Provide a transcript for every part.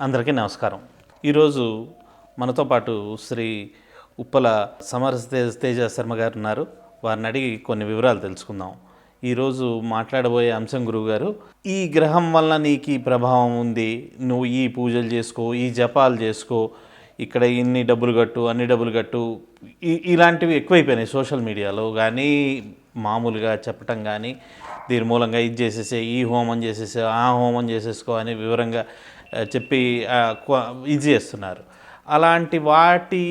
అందరికీ నమస్కారం. ఈరోజు మనతో పాటు శ్రీ ఉప్పల సమర తేజ తేజ శర్మ గారు ఉన్నారు వారిని అడిగి కొన్ని వివరాలు తెలుసుకుందాం. ఈరోజు మాట్లాడబోయే అంశం గురువు గారు ఈ గ్రహం వల్ల నీకు ఈ ప్రభావం ఉంది. నువ్వు ఈ పూజలు చేసుకో ఈ జపాలు చేసుకో ఇక్కడ ఇన్ని డబ్బులు కట్టు అన్ని డబ్బులు కట్టు ఈ- ఇలాంటివి ఎక్కువైపోయినాయి సోషల్ మీడియాలో. కానీ మామూలుగా చెప్పటం కానీ దీని మూలంగా ఇది చేసేసే ఈ హోమం చేసేసే ఆ హోమం చేసేసుకో అని వివరంగా చెప్పి ఆ, ఇది చేస్తున్నారు. అలాంటి వాటి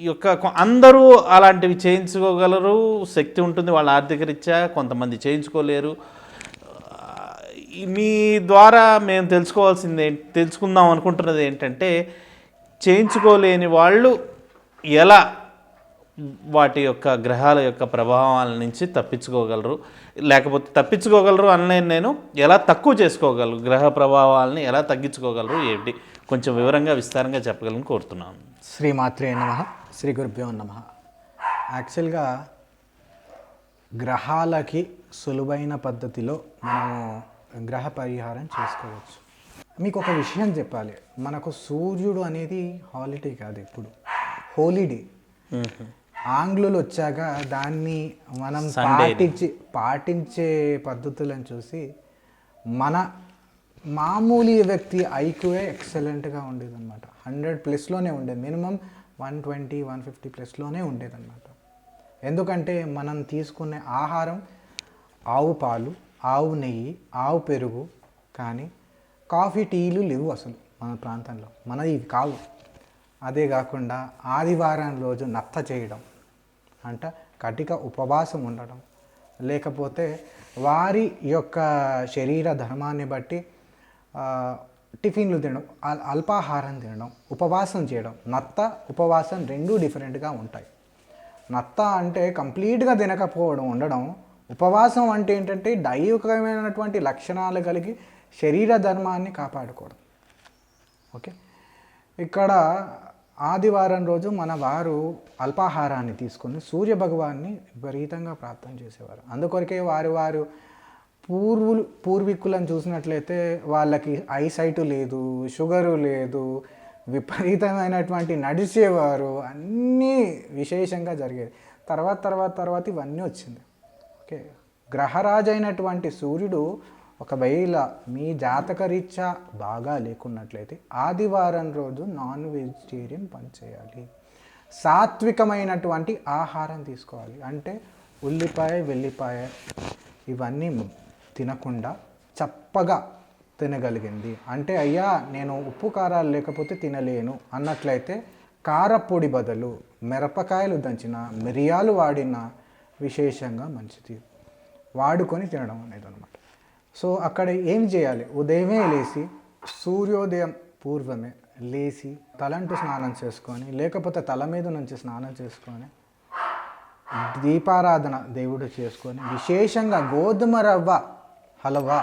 యొక్క అందరూ అలాంటివి చేయించుకోగలరు శక్తి ఉంటుంది వాళ్ళ ఆర్థిక రీత్యా కొంతమంది చేయించుకోలేరు. మీ ద్వారా మేము తెలుసుకోవాల్సింది తెలుసుకుందాం అనుకుంటున్నది ఏంటంటే చేయించుకోలేని వాళ్ళు ఎలా వాటి యొక్క గ్రహాల యొక్క ప్రభావాల నుంచి తప్పించుకోగలరు. లేకపోతే తప్పించుకోగలరు అనలేను నేను ఎలా తక్కువ చేసుకోగలరు గ్రహ ప్రభావాలని ఎలా తగ్గించుకోగలరు ఏంటి కొంచెం వివరంగా విస్తారంగా చెప్పగలను కోరుతున్నాను. శ్రీమాత్రే నమ. శ్రీ గురుభ్యో నమ. యాక్చువల్గా గ్రహాలకి సులువైన పద్ధతిలో మనము గ్రహ పరిహారం చేసుకోవచ్చు. మీకు ఒక విషయం చెప్పాలి. మనకు సూర్యుడు అనేది హాలిడే కాదు ఇప్పుడు హోలీడే. ఆంగ్లులు వచ్చాక దాన్ని మనం పాటించి పాటించే పద్ధతులను చూసి మన మామూలు వ్యక్తి ఐక్యూఏ ఎక్సలెంట్గా ఉండేది అనమాట హండ్రెడ్ ప్లస్లోనే ఉండేది. Minimum one twenty one fifty ప్లస్లోనే ఉండేది అనమాట ఎందుకంటే మనం తీసుకునే ఆహారం ఆవు పాలు ఆవు నెయ్యి ఆవు పెరుగు కానీ కాఫీ టీలు లేవు అసలు మన ప్రాంతంలో. మనది ఇవి కావు అదే కాకుండా ఆదివారం రోజు నత్త చేయడం. అంటే కటిక ఉపవాసం ఉండడం. లేకపోతే వారి యొక్క శరీర ధర్మాన్ని బట్టి టిఫిన్లు తినడం అల్- అల్పాహారం తినడం ఉపవాసం చేయడం. నత్త ఉపవాసం రెండూ డిఫరెంట్గా ఉంటాయి. నత్త అంటే కంప్లీట్గా తినకపోవడం ఉండడం ఉపవాసం అంటే ఏంటంటే దైవికమైనటువంటి లక్షణాలు కలిగి శరీర ధర్మాన్ని కాపాడుకోవడం. ఓకే? ఇక్కడ ఆదివారం రోజు మన వారు అల్పాహారాన్ని తీసుకొని సూర్య భగవాన్ని విపరీతంగా ప్రార్థన చేసేవారు. అందుకొరకే వారు వారు పూర్వులు పూర్వీకులను చూసినట్లయితే వాళ్ళకి ఐసైట్ లేదు షుగరు లేదు విపరీతమైనటువంటి నడిచేవారు అన్నీ విశేషంగా జరిగేది తర్వాత తర్వాత తర్వాత ఇవన్నీ వచ్చింది. ఓకే. గ్రహరాజు అయినటువంటి సూర్యుడు ఒకవేళ మీ జాతక రీత్యా బాగా లేకున్నట్లయితే ఆదివారం రోజు నాన్ వెజిటేరియన్ పనిచేయాలి. సాత్వికమైనటువంటి ఆహారం తీసుకోవాలి. అంటే ఉల్లిపాయ వెల్లిపాయ ఇవన్నీ తినకుండా చప్పగా తినగలిగింది. అంటే అయ్యా నేను ఉప్పు కారాలు లేకపోతే తినలేను అన్నట్లయితే కారపొడి బదులు మిరపకాయలు దంచిన మిరియాలు వాడిన విశేషంగా మంచిది. వాడుకొని తినడం అనేది అనమాట సో అక్కడ ఏం చేయాలి? ఉదయమే లేచి సూర్యోదయం పూర్వమే లేచి తలంటు స్నానం చేసుకొని లేకపోతే తల మీద నుంచి స్నానం చేసుకొని దీపారాధన దేవుడు చేసుకొని విశేషంగా గోధుమ రవ్వ హల్వా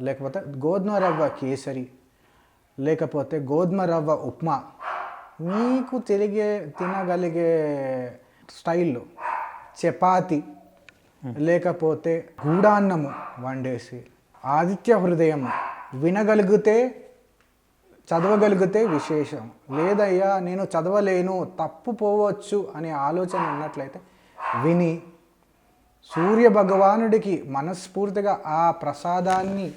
లేకపోతే గోధుమ రవ్వ కేసరి లేకపోతే గోధుమ రవ్వ ఉప్మా మీకు తిరిగే తినగలిగే స్టైల్లో చపాతి లేకపోతే గూడాన్నము వండేసి ఆదిత్య హృదయం వినగలిగితే చదవగలిగితే విశేషం. లేదయ్యా నేను చదవలేను తప్పు పోవచ్చు అనే ఆలోచన ఉన్నట్లయితే విని సూర్య భగవానుడికి మనస్ఫూర్తిగా ఆ ప్రసాదాన్ని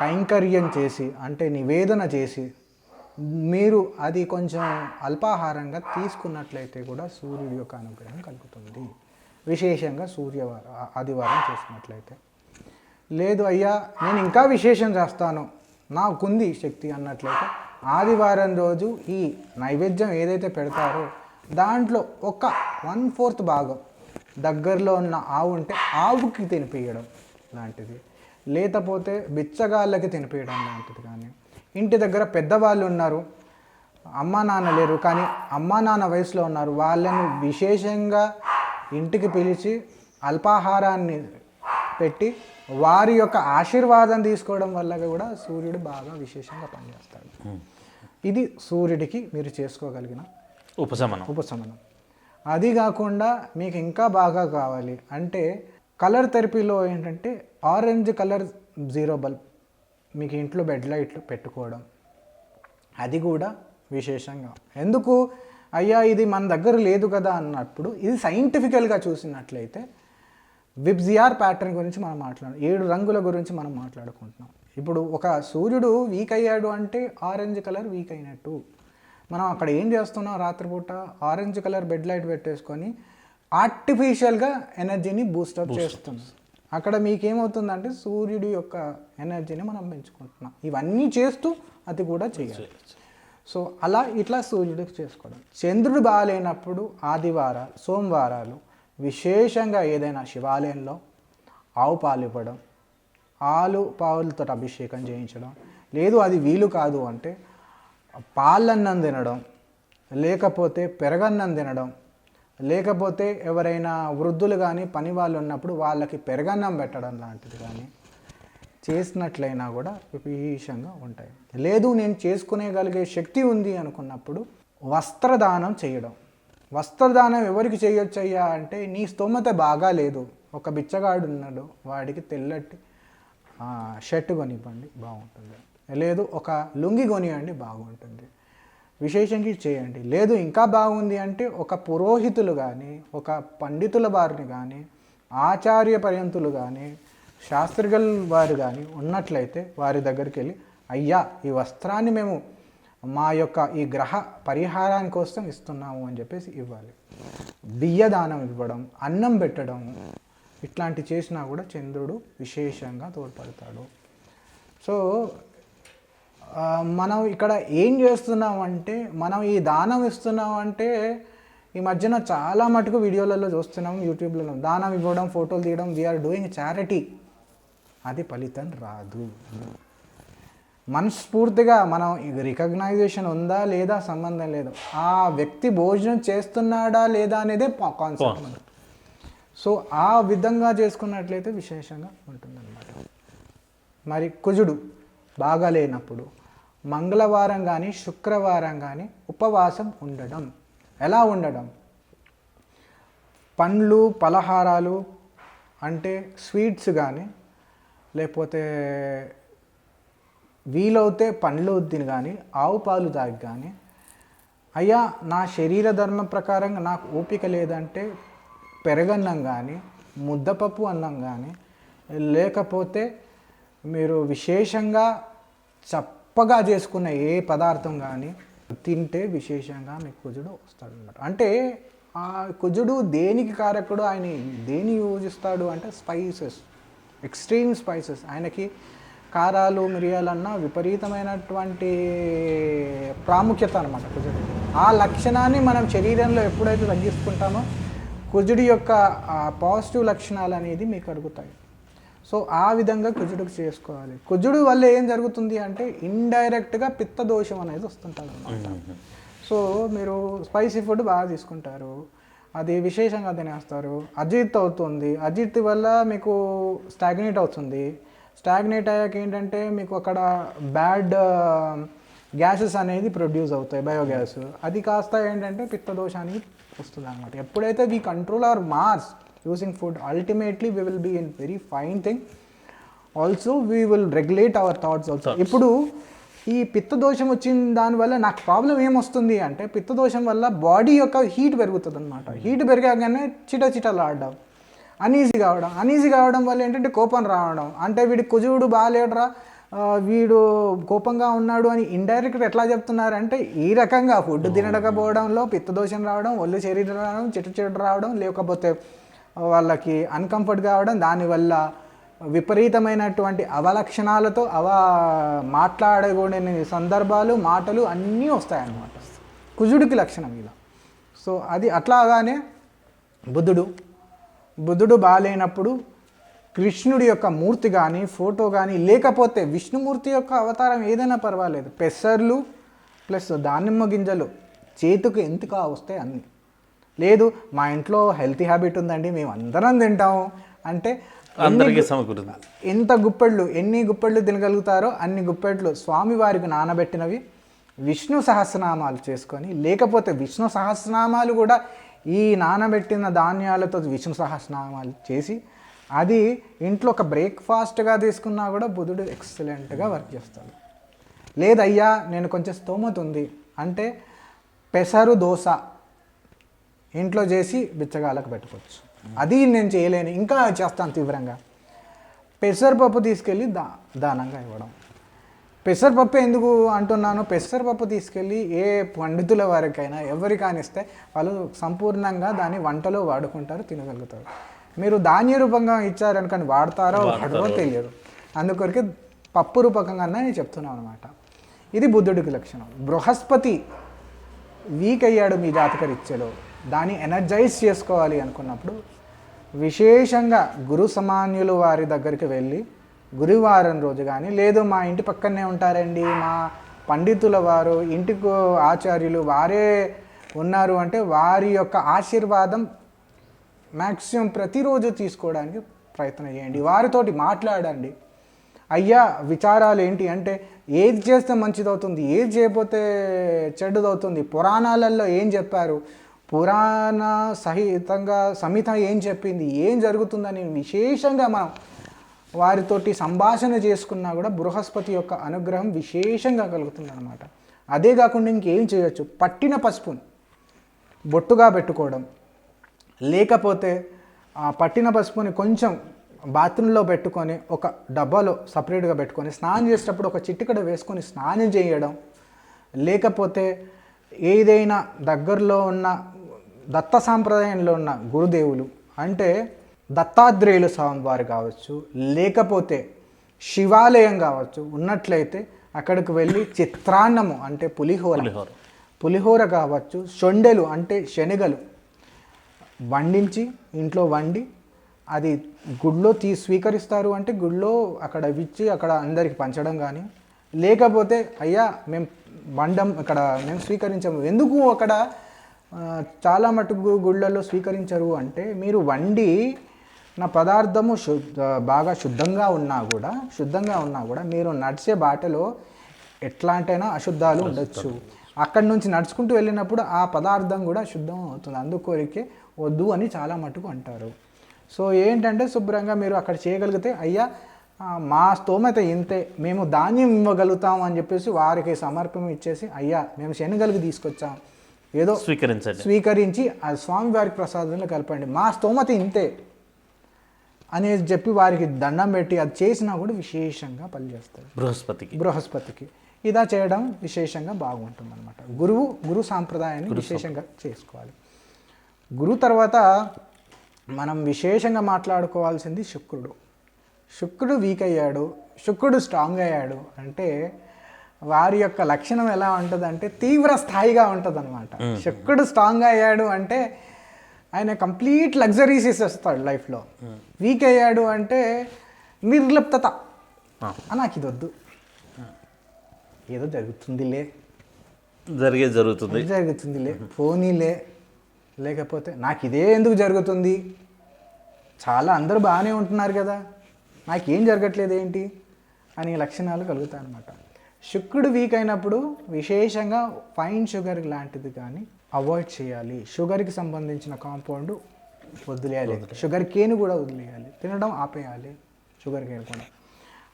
కైంకర్యం చేసి అంటే నివేదన చేసి మీరు అది కొంచెం అల్పాహారంగా తీసుకున్నట్లయితే కూడా సూర్యుడి యొక్క అనుగ్రహం కలుగుతుంది. విశేషంగా సూర్యవారం ఆదివారం చేసినట్లయితే. లేదు అయ్యా నేను ఇంకా విశేషం చేస్తాను. నాకుంది శక్తి అన్నట్లయితే ఆదివారం రోజు ఈ నైవేద్యం ఏదైతే పెడతారో దాంట్లో ఒక వన్ ఫోర్త్ భాగం దగ్గరలో ఉన్న ఆవు ఉంటే ఆవుకి తినిపించడం లాంటిది. లేకపోతే బిచ్చగాళ్ళకి తినిపించడం లాంటిది కానీ. ఇంటి దగ్గర పెద్దవాళ్ళు ఉన్నారు అమ్మా నాన్న లేరు కానీ అమ్మా నాన్న వయసులో ఉన్నారు. వాళ్ళని విశేషంగా ఇంటికి పిలిచి అల్పాహారాన్ని పెట్టి వారి యొక్క ఆశీర్వాదం తీసుకోవడం వల్ల కూడా సూర్యుడు బాగా విశేషంగా పనిచేస్తాడు. ఇది సూర్యుడికి మీరు చేసుకోగలిగిన ఉపశమనం. ఉపశమనం. అది కాకుండా మీకు ఇంకా బాగా కావాలి అంటే కలర్ థెరపీలో ఏంటంటే ఆరెంజ్ కలర్ జీరో బల్బ్ మీకు ఇంట్లో బెడ్ లైట్లు పెట్టుకోవడం. అది కూడా విశేషంగా. ఎందుకు? అయ్యా ఇది మన దగ్గర లేదు కదా అన్నప్పుడు ఇది సైంటిఫికల్గా చూసినట్లయితే విబ్జిఆర్ ప్యాటర్న్ గురించి మనం మాట్లాడు ఏడు రంగుల గురించి మనం మాట్లాడుకుంటున్నాం. ఇప్పుడు ఒక సూర్యుడు వీక్ అయ్యాడు అంటే ఆరెంజ్ కలర్ వీక్ అయినట్టు. మనం అక్కడ ఏం చేస్తున్నాం రాత్రిపూట? ఆరెంజ్ కలర్ బెడ్ లైట్ పెట్టేసుకొని ఆర్టిఫిషియల్గా ఎనర్జీని బూస్టప్ చేస్తున్నాం. అక్కడ మీకేమవుతుందంటే సూర్యుడి యొక్క ఎనర్జీని మనం పెంచుకుంటున్నాం. ఇవన్నీ చేస్తూ అది కూడా చేయాలి. సో అలా ఇట్లా సూర్యుడికి చేసుకోవడం. చంద్రుడు బాగాలేనప్పుడు ఆదివారాలు సోమవారాలు విశేషంగా ఏదైనా శివాలయంలో ఆవు పాలు ఇవ్వడం ఆలు పావులతో అభిషేకం చేయించడం లేదు అది వీలు కాదు అంటే పాలన్నం తినడం లేకపోతే పెరగన్నం తినడం లేకపోతే ఎవరైనా వృద్ధులు కానీ పని వాళ్ళు ఉన్నప్పుడు వాళ్ళకి పెరగన్నం పెట్టడం లాంటిది కానీ చేసినట్లయినా కూడా విశేషంగా ఉంటాయి. లేదు నేను చేసుకునేగలిగే శక్తి ఉంది అనుకున్నప్పుడు వస్త్రదానం చేయడం. వస్త్రదానం ఎవరికి చేయొచ్చయ్యా అంటే నీ స్తోమత బాగా లేదు. ఒక బిచ్చగాడు ఉన్నాడు వాడికి తెల్లటి షర్ట్ కొనివ్వండి. బాగుంటుంది. లేదు ఒక లుంగి కొనియండి. బాగుంటుంది. విశేషంగా చేయండి. లేదు ఇంకా బాగుంది అంటే ఒక పురోహితులు కానీ ఒక పండితుల వారిని కానీ ఆచార్య పర్యంతులు కానీ శాస్త్రిగల్ వారు కానీ ఉన్నట్లయితే వారి దగ్గరికి వెళ్ళి అయ్యా ఈ వస్త్రాన్ని మేము మా యొక్క ఈ గ్రహ పరిహారాని కోసం ఇస్తున్నాము అని చెప్పేసి ఇవ్వాలి. బియ్యదానం ఇవ్వడం అన్నం పెట్టడం ఇట్లాంటి చేసినా కూడా చంద్రుడు విశేషంగా తోడ్పడతాడు. సో మనం ఇక్కడ ఏం చేస్తున్నాం అంటే మనం ఈ దానం ఇస్తున్నాం అంటే ఈ మధ్యన చాలా మటుకు వీడియోలలో చూస్తున్నాం యూట్యూబ్లలో. దానం ఇవ్వడం ఫోటోలు తీయడం వీఆర్ డూయింగ్ చారిటీ అది ఫలితం రాదు. మనస్ఫూర్తిగా మనం రికగ్నైజేషన్ ఉందా లేదా సంబంధం లేదు. ఆ వ్యక్తి భోజనం చేస్తున్నాడా లేదా అనేదే కాన్సెప్ట్ సో ఆ విధంగా చేసుకున్నట్లయితే విశేషంగా ఉంటుందన్నమాట. మరి కుజుడు బాగా లేనప్పుడు మంగళవారం కానీ శుక్రవారం కానీ ఉపవాసం ఉండడం. ఎలా ఉండడం? పండ్లు పలహారాలు అంటే స్వీట్స్ కానీ లేకపోతే వీలవుతే పండ్లు వద్దిని కానీ ఆవు పాలు తాగి కానీ అయ్యా నా శరీర ధర్మం ప్రకారంగా నాకు ఓపిక లేదంటే పెరగన్నం కానీ ముద్దపప్పు అన్నం కానీ లేకపోతే మీరు విశేషంగా చప్పగా చేసుకున్న ఏ పదార్థం కానీ తింటే విశేషంగా మీకు కుజుడు వస్తాడు అన్నమాట అంటే ఆ కుజుడు దేనికి కారకుడు? ఆయన దేని యూజిస్తాడు అంటే స్పైసెస్ ఎక్స్ట్రీమ్ స్పైసెస్. ఆయనకి కారాలు మిరియాలన్నా విపరీతమైనటువంటి ప్రాముఖ్యత అనమాట కుజుడు. ఆ లక్షణాన్ని మనం శరీరంలో ఎప్పుడైతే తగ్గించుకుంటామో కుజుడి యొక్క పాజిటివ్ లక్షణాలు అనేది మీకు అడుగుతాయి. సో ఆ విధంగా కుజుడికి చేసుకోవాలి. కుజుడు వల్ల ఏం జరుగుతుంది అంటే ఇండైరెక్ట్గా పిత్త దోషం అనేది వస్తుంటుంది అనమాట సో మీరు స్పైసీ ఫుడ్ బాగా తీసుకుంటారు. అది విశేషంగా తినేస్తారు. అజిత్ అవుతుంది. అజిత్ వల్ల మీకు స్టాగ్నేట్ అవుతుంది. స్టాగ్నేట్ అయ్యాక ఏంటంటే మీకు అక్కడ బ్యాడ్ గ్యాసెస్ అనేది ప్రొడ్యూస్ అవుతాయి బయోగ్యాస్. అది కాస్త ఏంటంటే పిత్త దోషానికి వస్తుంది అనమాట ఎప్పుడైతే we control our mass using food ultimately we will be in very fine thing also we will regulate our thoughts also ఇప్పుడు ఈ పిత్త దోషం వచ్చిన దానివల్ల నాకు ప్రాబ్లం ఏమొస్తుంది అంటే పిత్త దోషం వల్ల బాడీ యొక్క హీట్ పెరుగుతుంది అనమాట హీట్ పెరిగాగానే చిట చిటలాడడం అనీజీ కావడం. అనీజీ కావడం వల్ల ఏంటంటే కోపం రావడం. అంటే వీడి కుజుడు బాగాలేడురా వీడు కోపంగా ఉన్నాడు అని ఇండైరెక్ట్గా ఎట్లా చెప్తున్నారంటే ఈ రకంగా ఫుడ్ తినకపోవడంలో పిత్త దోషం రావడం ఒళ్ళు శరీరం రావడం చెట్టు చెట్టు రావడం లేకపోతే వాళ్ళకి అన్కంఫర్ట్ కావడం దానివల్ల విపరీతమైనటువంటి అవలక్షణాలతో అవ మాట్లాడకూడని సందర్భాలు మాటలు అన్నీ వస్తాయన్నమాట. కుజుడికి లక్షణం ఇలా సో అది అట్లాగానే బుద్ధుడు బుద్ధుడు బాగాలేనప్పుడు కృష్ణుడి యొక్క మూర్తి కానీ ఫోటో కానీ లేకపోతే విష్ణుమూర్తి యొక్క అవతారం ఏదైనా పర్వాలేదు. పెసర్లు ప్లస్ దానిమ్మ గింజలు చేతికి ఎంతగా వస్తాయి అన్నీ? లేదు మా ఇంట్లో హెల్తీ హ్యాబిట్ ఉందండి మేము అందరం తింటాము. అంటే అందరికీ సమకూరుతుంది. ఎంత గుప్పెళ్ళు ఎన్ని గుప్పెళ్ళు తినగలుగుతారో అన్ని గుప్పెళ్ళు స్వామివారికి నానబెట్టినవి. విష్ణు సహస్రనామాలు చేసుకొని లేకపోతే విష్ణు సహస్రనామాలు కూడా ఈ నానబెట్టిన ధాన్యాలతో విష్ణు సహస్రనామాలు చేసి అది ఇంట్లో ఒక బ్రేక్ఫాస్ట్గా తీసుకున్నా కూడా బుధుడు ఎక్సలెంట్గా వర్క్ చేస్తాడు. లేదయ్యా నేను కొంచెం స్తోమత ఉంది అంటే పెసరు దోశ ఇంట్లో చేసి బిచ్చగాళ్ళకు పెట్టుకోవచ్చు. అది నేను చేయలేను ఇంకా చేస్తాను తీవ్రంగా. పెసరపప్పు తీసుకెళ్ళి దా దానంగా ఇవ్వడం. పెసరపప్పు ఎందుకు అంటున్నాను పెసరపప్పు తీసుకెళ్ళి ఏ పండితుల వారికైనా ఎవరికైనా ఇస్తే వాళ్ళు సంపూర్ణంగా దాన్ని వంటలో వాడుకుంటారు తినగలుగుతారు. మీరు ధాన్య రూపంగా ఇచ్చారనుకని వాడతారో వాడరో తెలియదు. అందుకొరకే పప్పు రూపకంగా నేను చెప్తున్నాను అనమాట ఇది బుద్ధుడికి లక్షణం. బృహస్పతి వీక్ అయ్యాడు మీ జాతక రీత్యలో దాన్ని ఎనర్జైజ్ చేసుకోవాలి అనుకున్నప్పుడు విశేషంగా గురు సమాన్యులు వారి దగ్గరికి వెళ్ళి గురువారం రోజు కానీ లేదు మా ఇంటి పక్కనే ఉంటారండి మా పండితుల వారు ఇంటికి ఆచార్యులు వారే ఉన్నారు అంటే వారి యొక్క ఆశీర్వాదం మ్యాక్సిమం ప్రతిరోజు తీసుకోవడానికి ప్రయత్నం చేయండి. వారితోటి మాట్లాడండి. అయ్యా విచారాలు ఏంటి అంటే ఏది చేస్తే మంచిదవుతుంది ఏది చేయకపోతే చెడ్డదవుతుంది పురాణాలలో ఏం చెప్పారు పురాణ సహితంగా సమిత ఏం చెప్పింది ఏం జరుగుతుందని విశేషంగా మనం వారితోటి సంభాషణ చేసుకున్నా కూడా బృహస్పతి యొక్క అనుగ్రహం విశేషంగా కలుగుతుంది అనమాట అదే కాకుండా ఇంకేం చేయొచ్చు? పట్టిన పసుపుని బొట్టుగా పెట్టుకోవడం. లేకపోతే ఆ పట్టిన పసుపుని కొంచెం బాత్రూంలో పెట్టుకొని ఒక డబ్బాలో సపరేట్గా పెట్టుకొని స్నానం చేసేటప్పుడు ఒక చిటికడ వేసుకొని స్నానం చేయడం. లేకపోతే ఏదైనా దగ్గరలో ఉన్న దత్త సాంప్రదాయంలో ఉన్న గురుదేవులు అంటే దత్తాత్రేయులు స్వామి వారు కావచ్చు లేకపోతే శివాలయం కావచ్చు ఉన్నట్లయితే అక్కడికి వెళ్ళి చిత్రాన్నము అంటే పులిహోర పులిహోర. పులిహోర కావచ్చు షొండెలు అంటే శనగలు వండించి ఇంట్లో వండి అది గుడిలో తీ స్వీకరిస్తారు అంటే గుడిలో అక్కడ ఇచ్చి అక్కడ అందరికి పంచడం కానీ లేకపోతే అయ్యా మేము వండం ఇక్కడ మేము స్వీకరించము ఎందుకు అక్కడ చాలా మటుకు గుళ్ళల్లో స్వీకరించరు అంటే మీరు వండి నా పదార్థము శుద్ధ బాగా శుద్ధంగా ఉన్నా కూడా శుద్ధంగా ఉన్నా కూడా మీరు నడిచే బాటలో ఎట్లాంటైనా అశుద్ధాలు ఉండొచ్చు. అక్కడి నుంచి నడుచుకుంటూ వెళ్ళినప్పుడు ఆ పదార్థం కూడా శుద్ధం అవుతుంది. అందుకోరికే వద్దు అని చాలా మటుకు అంటారు. సో ఏంటంటే శుభ్రంగా మీరు అక్కడ చేయగలిగితే అయ్యా మా స్తోమత ఇంతే మేము ధాన్యం ఇవ్వగలుగుతాం అని చెప్పేసి వారికి సమర్పణ ఇచ్చేసి అయ్యా మేము శనగలికి తీసుకొచ్చాం. ఏదో స్వీకరించండి. స్వీకరించి ఆ స్వామి వారికి ప్రసాదంలో కలపండి. మా స్తోమత ఇంతే. అనేది చెప్పి వారికి దండం పెట్టి అది చేసినా కూడా విశేషంగా పనిచేస్తారు బృహస్పతికి. బృహస్పతికి. ఇదా చేయడం విశేషంగా బాగుంటుంది అనమాట గురువు గురు సాంప్రదాయాన్ని విశేషంగా చేసుకోవాలి. గురువు తర్వాత మనం విశేషంగా మాట్లాడుకోవాల్సింది శుక్రుడు. శుక్రుడు వీక్ అయ్యాడు శుక్రుడు స్ట్రాంగ్ అయ్యాడు అంటే వారి యొక్క లక్షణం ఎలా ఉంటుంది అంటే తీవ్ర స్థాయిగా ఉంటుంది అనమాట శుక్రుడు స్ట్రాంగ్ అయ్యాడు అంటే ఆయన కంప్లీట్ లగ్జరీస్ ఇస్తాడు లైఫ్లో. వీక్ అయ్యాడు అంటే నిర్లిప్తత. ఆ. "ఆ, నాకు ఇది వద్దు ఏదో జరుగుతుందిలే. జరిగే జరుగుతుంది. జరుగుతుందిలే. పోనీలే. లేకపోతే నాకు ఇదే ఎందుకు జరుగుతుంది? చాలా అందరూ బాగానే ఉంటున్నారు కదా. నాకేం జరగట్లేదు ఏంటి? అనే లక్షణాలు కలుగుతాయి అన్నమాట శుక్రుడు వీక్ అయినప్పుడు విశేషంగా ఫైన్ షుగర్ లాంటిది కానీ అవాయిడ్ చేయాలి. షుగర్కి సంబంధించిన కాంపౌండ్ వదిలేయాలి. షుగర్ కేన్ కూడా వదిలేయాలి. తినడం ఆపేయాలి. షుగర్ కేన్ కూడా.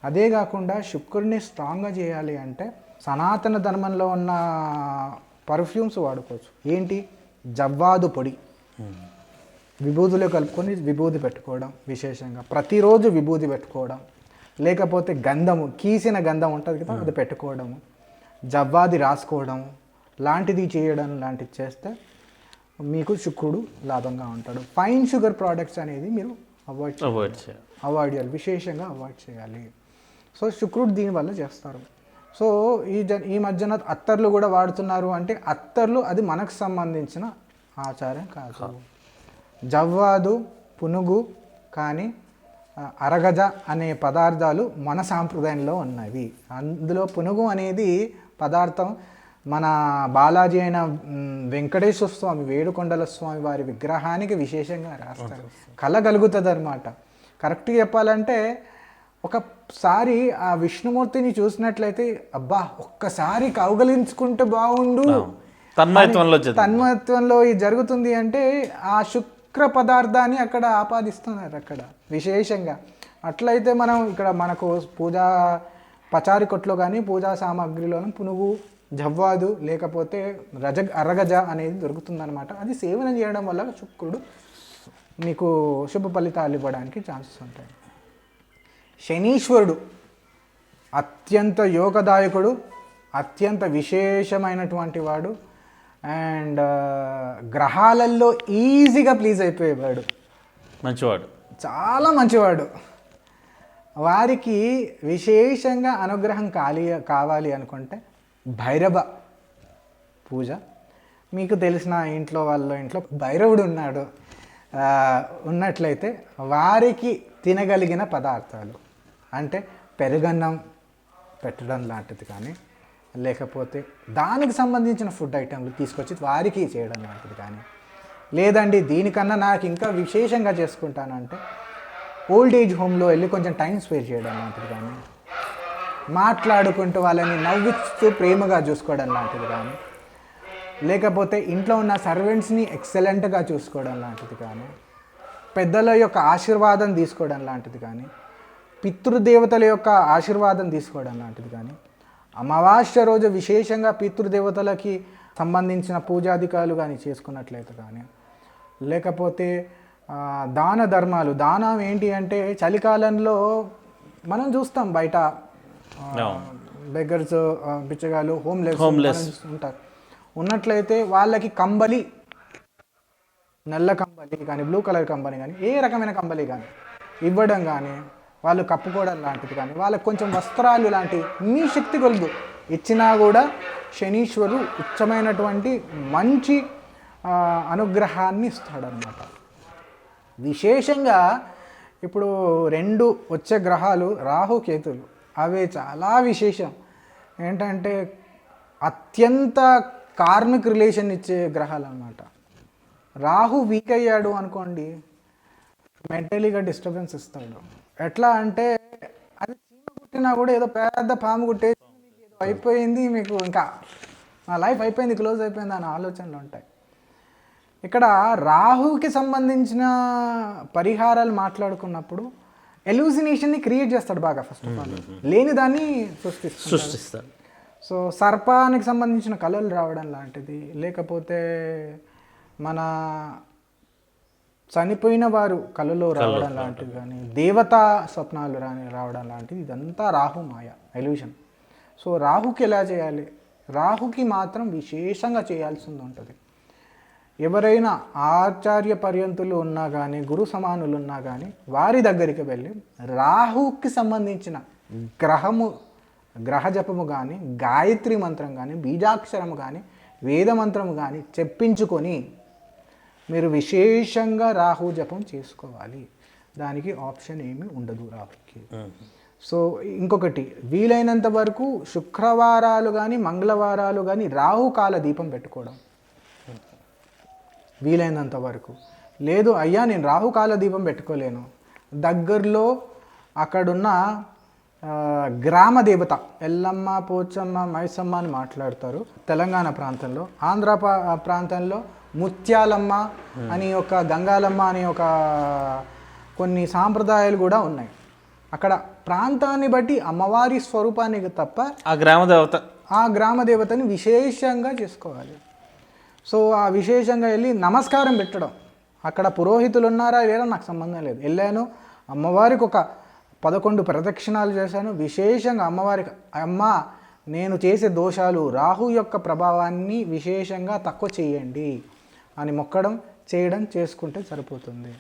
అదే కాకుండా శుక్రుడిని స్ట్రాంగ్గా చేయాలి అంటే సనాతన ధర్మంలో ఉన్న పర్ఫ్యూమ్స్ వాడుకోవచ్చు. ఏంటి? జవ్వాదు పొడి. విభూతిలో కలుపుకొని విభూతి పెట్టుకోవడం విశేషంగా. ప్రతిరోజు విభూతి పెట్టుకోవడం. లేకపోతే గంధము కీసిన గంధం ఉంటుంది కదా అది పెట్టుకోవడము. జవ్వాది రాసుకోవడం. లాంటిది చేయడం లాంటిది చేస్తే మీకు శుక్రుడు లాభంగా ఉంటాడు. ఫైన్ షుగర్ ప్రోడక్ట్స్ అనేది మీరు అవాయిడ్ అవాయిడ్ చేయాలి. అవాయిడ్ చేయాలి. విశేషంగా అవాయిడ్ చేయాలి. సో శుక్రుడు దీనివల్ల చేస్తారు. సో ఈ జ ఈ మధ్యన అత్తర్లు కూడా వాడుతున్నారు అంటే అత్తర్లు అది మనకు సంబంధించిన ఆచారం కాదు. జవ్వాదు పునుగు కానీ అరగజ అనే పదార్థాలు మన సాంప్రదాయంలో ఉన్నవి. అందులో పునుగు అనేది పదార్థం మన బాలాజీ అయిన వెంకటేశ్వర స్వామి వేడుకొండల స్వామి వారి విగ్రహానికి విశేషంగా రాస్తారు. కళ కలుగుతుంది అనమాట కరెక్ట్గా చెప్పాలంటే ఒకసారి ఆ విష్ణుమూర్తిని చూసినట్లయితే అబ్బా ఒక్కసారి కౌగలించుకుంటే బాగుండు. తన్మయత్వంలో చెంది తన్మత్వంలో ఇది జరుగుతుంది అంటే ఆ శుక్ర పదార్థాన్ని అక్కడ ఆపాదిస్తున్నారు అక్కడ విశేషంగా. అట్లయితే మనం ఇక్కడ మనకు పూజా పచారి కొట్లో కానీ పూజా సామాగ్రిలోనూ పునుగు జవ్వాదు లేకపోతే రజ అరగజ అనేది దొరుకుతుందన్నమాట. అది సేవన చేయడం వల్ల శుక్రుడు మీకు శుభ ఫలితాలు ఇవ్వడానికి ఛాన్సెస్ ఉంటాయి. శనీశ్వరుడు అత్యంత యోగదాయకుడు అత్యంత విశేషమైనటువంటి వాడు అండ్ గ్రహాలలో ఈజీగా ప్లీజ్ అయిపోయేవాడు. మంచివాడు. చాలా మంచివాడు. వారికి విశేషంగా అనుగ్రహం కాలి కావాలి అనుకుంటే భైరవ పూజ. మీకు తెలిసిన ఇంట్లో వాళ్ళ ఇంట్లో భైరవుడు ఉన్నాడు. ఉన్నట్లయితే వారికి తినగలిగిన పదార్థాలు. అంటే పెరుగన్నం పెట్టడం లాంటిది కానీ లేకపోతే దానికి సంబంధించిన ఫుడ్ ఐటెంలు తీసుకొచ్చి వారికి చేయడం లాంటిది కానీ లేదండి దీనికన్నా నాకు ఇంకా విశేషంగా చేసుకుంటానంటే ఓల్డ్ ఏజ్ హోమ్లో వెళ్ళి కొంచెం టైం స్పేర్ చేయడం లాంటిది కానీ మాట్లాడుకుంటూ వాళ్ళని నవ్విస్తూ ప్రేమగా చూసుకోవడం లాంటిది కానీ లేకపోతే ఇంట్లో ఉన్న సర్వెంట్స్ని ఎక్సలెంట్గా చూసుకోవడం లాంటిది కానీ పెద్దల యొక్క ఆశీర్వాదం తీసుకోవడం లాంటిది కానీ పితృదేవతల యొక్క ఆశీర్వాదం తీసుకోవడం లాంటిది కానీ అమావాస్య రోజు విశేషంగా పితృదేవతలకి సంబంధించిన పూజాధికారులు కానీ చేసుకున్నట్లయితే కానీ లేకపోతే దాన ధర్మాలు దానం ఏంటి అంటే చలికాలంలో మనం చూస్తాం బయట బెగ్గర్స్ బిచ్చగాళ్ళు హోమ్లెస్ Homeless. ఉంటారు. ఉన్నట్లయితే వాళ్ళకి కంబలి నల్ల కంబలి కానీ బ్లూ కలర్ కంబలి కానీ ఏ రకమైన కంబలి కానీ ఇవ్వడం కానీ వాళ్ళు కప్పుకోవడం లాంటిది కానీ వాళ్ళకి కొంచెం వస్త్రాలు లాంటివి మీ శక్తి కొలుదు. ఇచ్చినా కూడా శనీశ్వరు ఉచ్చమైనటువంటి మంచి అనుగ్రహాన్ని ఇస్తాడనమాట విశేషంగా ఇప్పుడు రెండు వచ్చే గ్రహాలు రాహు కేతులు. అవే చాలా విశేషం. ఏంటంటే అత్యంత కార్మిక్ రిలేషన్ ఇచ్చే గ్రహాలు అన్నమాట రాహు వీక్ అయ్యాడు అనుకోండి మెంటలీగా డిస్టర్బెన్స్ ఇస్తాడు. ఎట్లా అంటే అది చీమ కుట్టినా కూడా ఏదో పెద్ద పాము కుట్టేసి అయిపోయింది మీకు ఇంకా. నా లైఫ్ అయిపోయింది క్లోజ్ అయిపోయింది అనే ఆలోచనలు ఉంటాయి. ఇక్కడ రాహుకి సంబంధించిన పరిహారాలు మాట్లాడుకున్నప్పుడు ఎలూసినేషన్ని క్రియేట్ చేస్తాడు బాగా ఫస్ట్ ఆఫ్ ఆల్ లేని దాన్ని సృష్టిస్తాడు సృష్టిస్తాడు సో సర్పానికి సంబంధించిన కళలు రావడం లాంటిది లేకపోతే మన చనిపోయిన వారు కళలో రావడం లాంటిది కానీ దేవతా స్వప్నాలు రాని రావడం లాంటిది ఇదంతా రాహు మాయ ఎల్యూషన్ సో రాహుకి ఎలా చేయాలి? రాహుకి మాత్రం విశేషంగా చేయాల్సింది ఉంటుంది. ఎవరైనా ఆచార్య పర్యంతులు ఉన్నా కానీ గురు సమానులు ఉన్నా కానీ వారి దగ్గరికి వెళ్ళి రాహుకి సంబంధించిన గ్రహము గ్రహ జపము కానీ గాయత్రి మంత్రం కానీ బీజాక్షరము కానీ వేద మంత్రము కానీ చెప్పించుకొని మీరు విశేషంగా రాహు జపం చేసుకోవాలి. దానికి ఆప్షన్ ఏమీ ఉండదు రాహుకి. సో ఇంకొకటి వీలైనంత వరకు శుక్రవారాలు కానీ మంగళవారాలు కానీ రాహుకాల దీపం పెట్టుకోవడం. వీలైనంత వరకు. లేదు అయ్యా నేను రాహుకాల దీపం పెట్టుకోలేను. దగ్గరలో అక్కడున్న గ్రామ దేవత ఎల్లమ్మ పోచమ్మ మైసమ్మ అని మాట్లాడతారు తెలంగాణ ప్రాంతంలో. ఆంధ్ర ప్రాంతంలో ముత్యాలమ్మ అని ఒక గంగాలమ్మ అని ఒక కొన్ని సాంప్రదాయాలు కూడా ఉన్నాయి. అక్కడ ప్రాంతాన్ని బట్టి అమ్మవారి స్వరూపానికి తప్ప ఆ గ్రామ దేవత. ఆ గ్రామ దేవతని విశేషంగా చేసుకోవాలి. సో ఆ విశేషంగా వెళ్ళి నమస్కారం పెట్టడం. అక్కడ పురోహితులు ఉన్నారా లేరా నాకు సంబంధం లేదు. వెళ్ళాను. అమ్మవారికి ఒక పదకొండు ప్రదక్షిణాలు చేశాను. విశేషంగా అమ్మవారికి అమ్మ నేను చేసే దోషాలు రాహు యొక్క ప్రభావాన్ని విశేషంగా తక్కువ చేయండి అని మొక్కడం చేయడం చేసుకుంటే సరిపోతుంది.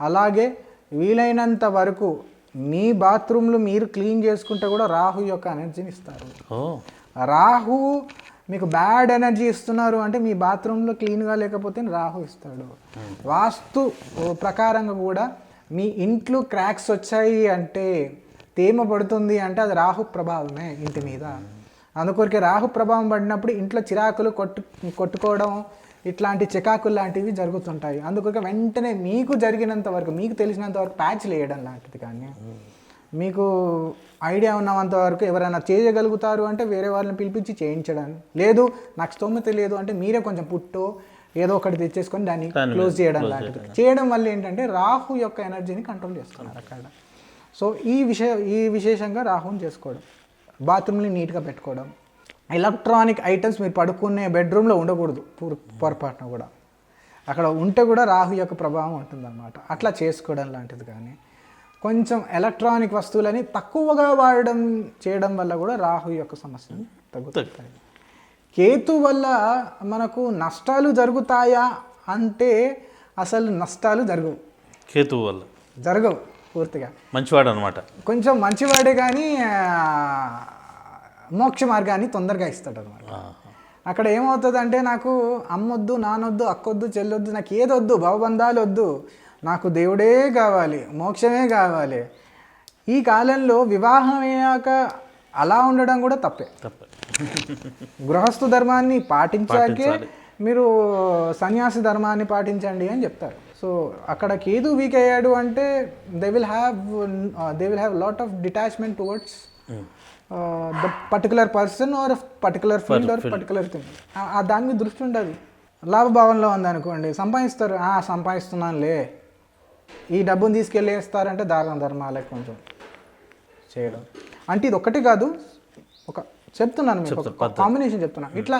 అలాగే వీలైనంత వరకు మీ బాత్రూమ్లు మీరు క్లీన్ చేసుకుంటే కూడా రాహు యొక్క ఎనర్జీని ఇస్తారు. ఓ. రాహు మీకు బ్యాడ్ ఎనర్జీ ఇస్తున్నారు అంటే మీ బాత్రూంలో క్లీన్గా లేకపోతే రాహు ఇస్తాడు. వాస్తు ప్రకారంగా కూడా మీ ఇంట్లో క్రాక్స్ వచ్చాయి అంటే తేమ పడుతుంది అంటే అది రాహు ప్రభావమే ఇంటి మీద. అందుకొరకే రాహు ప్రభావం పడినప్పుడు ఇంట్లో చిరాకులు కొట్టు కొట్టుకోవడం ఇట్లాంటి చికాకులు లాంటివి జరుగుతుంటాయి. అందుకొక వెంటనే మీకు జరిగినంత వరకు మీకు తెలిసినంత వరకు ప్యాచ్ వేయడం లాంటిది కానీ. మీకు ఐడియా ఉన్నంత వరకు ఎవరైనా చేయగలుగుతారు అంటే వేరే వాళ్ళని పిలిపించి చేయించడం లేదు నాకు స్తోమత లేదు అంటే మీరే కొంచెం పుట్టో ఏదో ఒకటి తెచ్చేసుకొని దాన్ని క్లోజ్ చేయడం లాంటిది. చేయడం వల్ల ఏంటంటే రాహు యొక్క ఎనర్జీని కంట్రోల్ చేస్తున్నారు అక్కడ. సో ఈ విషయ ఈ విశేషంగా రాహుని చేసుకోవడం. బాత్రూమ్ని నీట్గా పెట్టుకోవడం. ఎలక్ట్రానిక్ ఐటమ్స్ మీరు పడుకునే బెడ్రూమ్లో ఉండకూడదు పూర్ పొరపాటున కూడా. అక్కడ ఉంటే కూడా రాహు యొక్క ప్రభావం ఉంటుందన్నమాట. అట్లా చేసుకోవడం లాంటిది కానీ కొంచెం ఎలక్ట్రానిక్ వస్తువులని తక్కువగా వాడడం చేయడం వల్ల కూడా రాహు యొక్క సమస్యలు తగ్గుతాయి కేతు వల్ల మనకు నష్టాలు జరుగుతాయా అంటే అసలు నష్టాలు జరగవు. కేతువు వల్ల. జరగవు పూర్తిగా. మంచివాడు అనమాట కొంచెం మంచివాడే కానీ మోక్ష మార్గాన్ని తొందరగా ఇస్తాడు అనమాట అక్కడ ఏమవుతుంది అంటే నాకు అమ్మొద్దు నానొద్దు అక్కొద్దు చెల్లొద్దు నాకు ఏదొద్దు భవబంధాలు వద్దు నాకు దేవుడే కావాలి మోక్షమే కావాలి. ఈ కాలంలో వివాహం అయ్యాక అలా ఉండడం కూడా తప్పే. తప్ప. గృహస్థు ధర్మాన్ని పాటించాకే. మీరు సన్యాసి ధర్మాన్ని పాటించండి అని చెప్తారు. సో అక్కడ కేదు వీక్ అయ్యాడు అంటే they will have they will have lot of detachment towards the particular person or particular field or particular thing ఆ దాని మీద దృష్టి ఉండదు. లాభభావంలో ఉందనుకోండి సంపాదిస్తారు. "ఆ, సంపాదిస్తున్నానులే. ఈ డబ్బును తీసుకెళ్ళి వేస్తారంటే దారుణ ధర్మాలకు కొంచెం చేయడం. అంటే ఇది ఒక్కటి కాదు ఒక చెప్తున్నాను కాంబినేషన్ చెప్తున్నాను ఇట్లా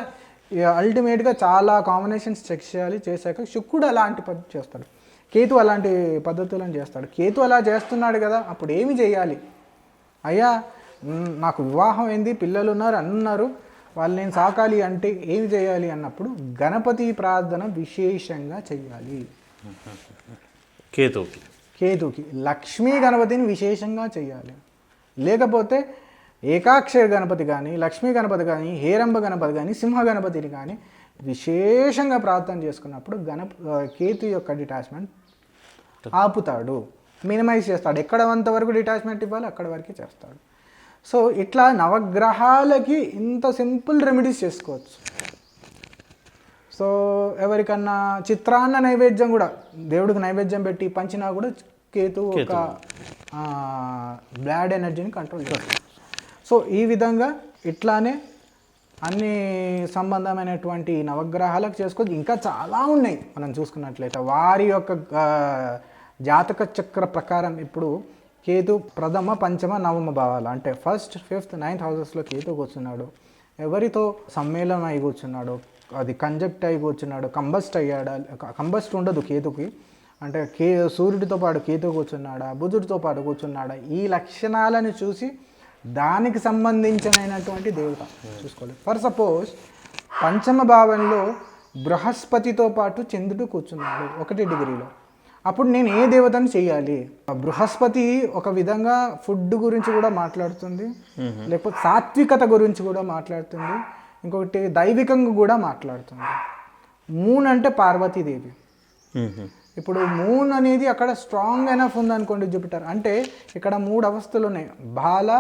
అల్టిమేట్గా చాలా కాంబినేషన్స్ చెక్ చేయాలి చేశాక శుక్రుడు అలాంటి పద్ధతి చేస్తాడు. కేతు అలాంటి పద్ధతులను చేస్తాడు. కేతు అలా చేస్తున్నాడు కదా అప్పుడు ఏమి చేయాలి? అయ్యా నాకు వివాహం అయింది పిల్లలు ఉన్నారు అన్నారు వాళ్ళు నేను సాకాలి అంటే ఏమి చేయాలి అన్నప్పుడు గణపతి ప్రార్థన విశేషంగా చేయాలి. కేతువుకి. కేతుకి. లక్ష్మీ గణపతిని విశేషంగా చేయాలి లేకపోతే ఏకాక్షర గణపతి కానీ లక్ష్మీ గణపతి కానీ హేరంబ గణపతి కానీ సింహ గణపతిని కానీ విశేషంగా ప్రార్థన చేసుకున్నప్పుడు గణప కేతు యొక్క డిటాచ్మెంట్ ఆపుతాడు. మినిమైజ్ చేస్తాడు. ఎక్కడ అంతవరకు డిటాచ్మెంట్ ఇవ్వాలి అక్కడ వరకే చేస్తాడు. సో ఇట్లా నవగ్రహాలకి ఇంత సింపుల్ రెమెడీస్ చేసుకోవచ్చు. సో ఎవరికన్నా చిత్రాన్న నైవేద్యం కూడా దేవుడికి నైవేద్యం పెట్టి పంచినా కూడా కేతు ఒక బ్లాడ్ ఎనర్జీని కంట్రోల్ చేస్తుంది. సో ఈ విధంగా ఇట్లానే అన్ని సంబంధమైనటువంటి నవగ్రహాలకు చేసుకోవచ్చు ఇంకా చాలా ఉన్నాయి మనం చూసుకున్నట్లయితే. వారి యొక్క జాతక చక్ర ప్రకారం ఇప్పుడు కేతు ప్రథమ పంచమ నవమ భావాలు. అంటే ఫస్ట్ ఫిఫ్త్ నైన్త్ హౌసెస్లో కేతు కూర్చున్నాడు. ఎవరితో సమ్మేళనం అయి కూర్చున్నాడు? అది కంజక్ట్ అయి కూర్చున్నాడు కంబస్ట్ అయ్యాడా కంబస్ట్ ఉండదు కేతుకి. అంటే కే సూర్యుడితో పాటు కేతు కూర్చున్నాడా బుధుడితో పాటు కూర్చున్నాడా ఈ లక్షణాలను చూసి దానికి సంబంధించినటువంటి దేవత చూసుకోవాలి. ఫర్ సపోజ్ పంచమ భావంలో బృహస్పతితో పాటు చంద్రుడు కూర్చున్నాడు ఒకటి డిగ్రీలో. అప్పుడు నేను ఏ దేవతను చేయాలి? బృహస్పతి ఒక విధంగా ఫుడ్ గురించి కూడా మాట్లాడుతుంది. లేకపోతే సాత్వికత గురించి కూడా మాట్లాడుతుంది. ఇంకొకటి దైవికంగా కూడా మాట్లాడుతుంది. మూన్ అంటే పార్వతీదేవి. ఇప్పుడు మూన్ అనేది అక్కడ స్ట్రాంగ్ ఎనఫ్ ఉందనుకోండి జూపిటర్. అంటే ఇక్కడ మూడు అవస్థలు ఉన్నాయి. బాల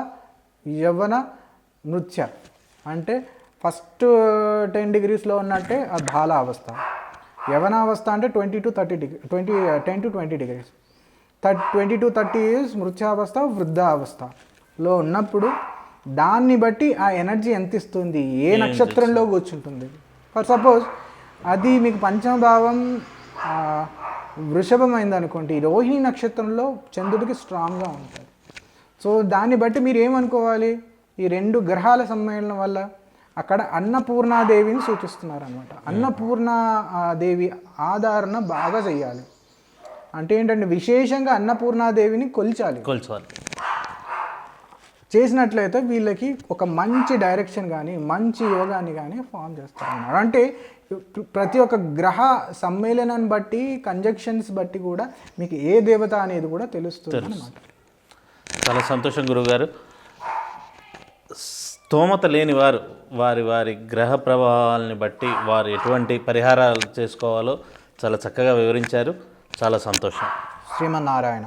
యవ్వన నృత్య. అంటే ఫస్ట్ టెన్ డిగ్రీస్లో ఉన్నట్టే అది బాల అవస్థ. యవన అవస్థ అంటే twenty to thirty degree twenty ten to twenty degrees. Third twenty to thirty years మృత్యావస్థ వృద్ధ అవస్థలో ఉన్నప్పుడు దాన్ని బట్టి ఆ ఎనర్జీ ఎంత ఇస్తుంది ఏ నక్షత్రంలో కూర్చుంటుంది? ఫర్ సపోజ్ అది మీకు పంచమ భావం ఆ, వృషభం అయింది అనుకోండి రోహిణి నక్షత్రంలో చంద్రుడికి స్ట్రాంగ్గా ఉంటుంది సో దాన్ని బట్టి మీరు ఏమనుకోవాలి? ఈ రెండు గ్రహాల సమ్మేళనం వల్ల అక్కడ అన్నపూర్ణాదేవిని సూచిస్తున్నారు అనమాట అన్నపూర్ణ ఆ, దేవి ఆదరణ బాగా చెయ్యాలి. అంటే ఏంటంటే విశేషంగా అన్నపూర్ణాదేవిని కొలిచాలి. కొలుచోవాలి చేసినట్లయితే వీళ్ళకి ఒక మంచి డైరెక్షన్ కానీ మంచి యోగాన్ని కానీ ఫామ్ చేస్తారు అంటే ప్ర- ప్రతి ఒక్క గ్రహ సమ్మేళనాన్ని బట్టి కంజక్షన్స్ బట్టి కూడా మీకు ఏ దేవత అనేది కూడా తెలుస్తుంది అనమాట చాలా సంతోషం గురువుగారు. స్తోమత లేని వారు వారి వారి గ్రహ ప్రభావాలని బట్టి వారు ఎటువంటి పరిహారాలు చేసుకోవాలో చాలా చక్కగా వివరించారు. చాలా సంతోషం. శ్రీమన్నారాయణ.